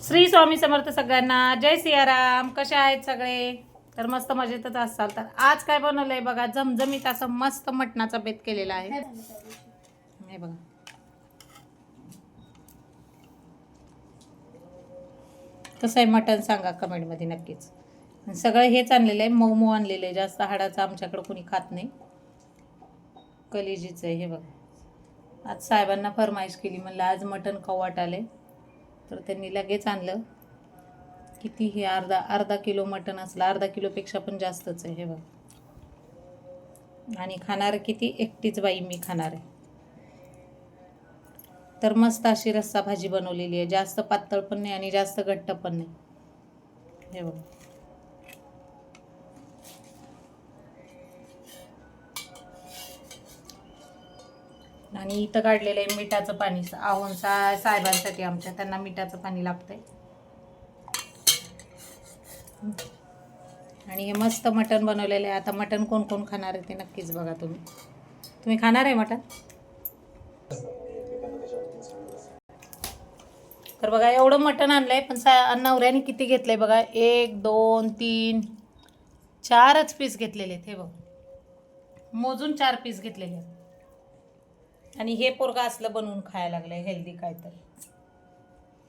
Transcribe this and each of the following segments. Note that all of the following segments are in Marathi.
श्री स्वामी समर्थ सगळ्यांना. जय सियाराम. कसे आहेत सगळे? तर मस्त मजेतच असाल. तर आज काय बनवलंय बघा? झमझमीत असं मस्त मटणाचा बेत केलेला आहे. हे बघा कसं आहे मटण सांगा कमेंटमध्ये नक्कीच. सगळं हेच आणलेलं आहे. मऊ मऊ आणलेलं आहे. जास्त हाडाचं आमच्याकडं कोणी खात नाही. कलिजीचं आहे. हे बघा. आज साहेबांना फरमाईश केली. म्हणलं आज मटण खाऊ वाटाले तर त्यांनी लगेच आणलं. किती हे अर्धा अर्धा किलो मटण असलं अर्धा किलोपेक्षा पण जास्तच आहे हे बघ. आणि खाणार किती? एकटीच बाई मी खाणार आहे. तर मस्त अशी रस्सा भाजी बनवलेली आहे. जास्त पातळ पण नाही आणि जास्त घट्ट पण नाही. हे बघ. आणि इथं काढलेलं आहे मिठाचं पाणी. आहोन सा साहेबांसाठी आमच्या. त्यांना मिठाचं पाणी लागतंय. आणि हे मस्त मटण बनवलेलं आहे. आता मटण कोण कोण खाणार आहे ते नक्कीच बघा तुम्ही. तुम्ही खाणार आहे मटण? तर बघा एवढं मटण आहे पण सा नवऱ्याने किती घेतलं आहे बघा? एक दोन तीन चारच पीस घेतलेले आहेत. हे बघ. मोजून चार पीस घेतलेले आहेत. आणि हे पोरगा असलं बनवून खायला लागलंय हेल्दी काय तर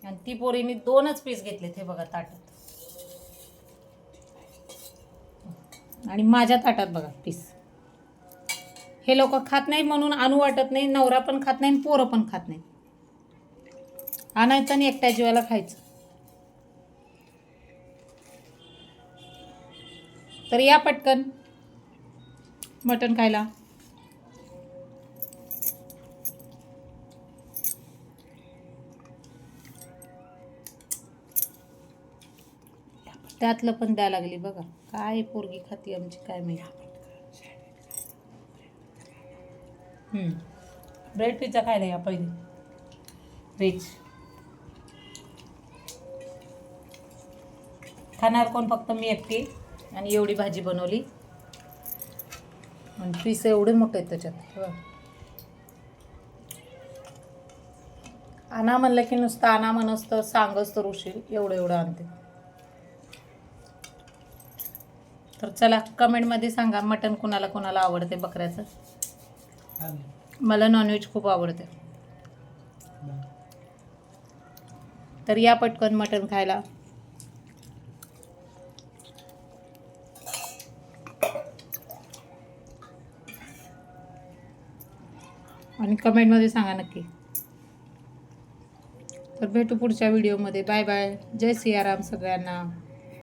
आणि ती पोरीने दोनच पीस घेतलेत हे बघा ताटात. आणि माझ्या ताटात बघा पीस हे लोक खात नाही म्हणून आणू वाटत नाही नवरा पण खात नाही आणि पोरं पण खात नाही आणायचं आणि एकट्या जीवाला खायचं. तर या पटकन. मटण खायला. त्यातलं पण द्यायला लागली बघा. काय पोरगी खाती आमची काय माहिती. ब्रेड पिझ्झा खायला या पहिले. रिच खाणार कोण? फक्त मी एकटी. आणि एवढी भाजी बनवली. आणि पीस एवढे मोठे आहेत त्याच्यात. आणा म्हणलं की नुसतं आणा म्हणस तर सांगच तर उशील एवढं एवढं आणते. तर चला कमेंटमध्ये सांगा मटण कुणाला कुणाला आवडते बकऱ्याचं? मला नॉनव्हेज खूप आवडते. तर या पटकन मटण खायला. आणि कमेंटमध्ये सांगा नक्की. तर भेटू पुढच्या व्हिडिओमध्ये. Bye bye. जय सियाराम सगळ्यांना.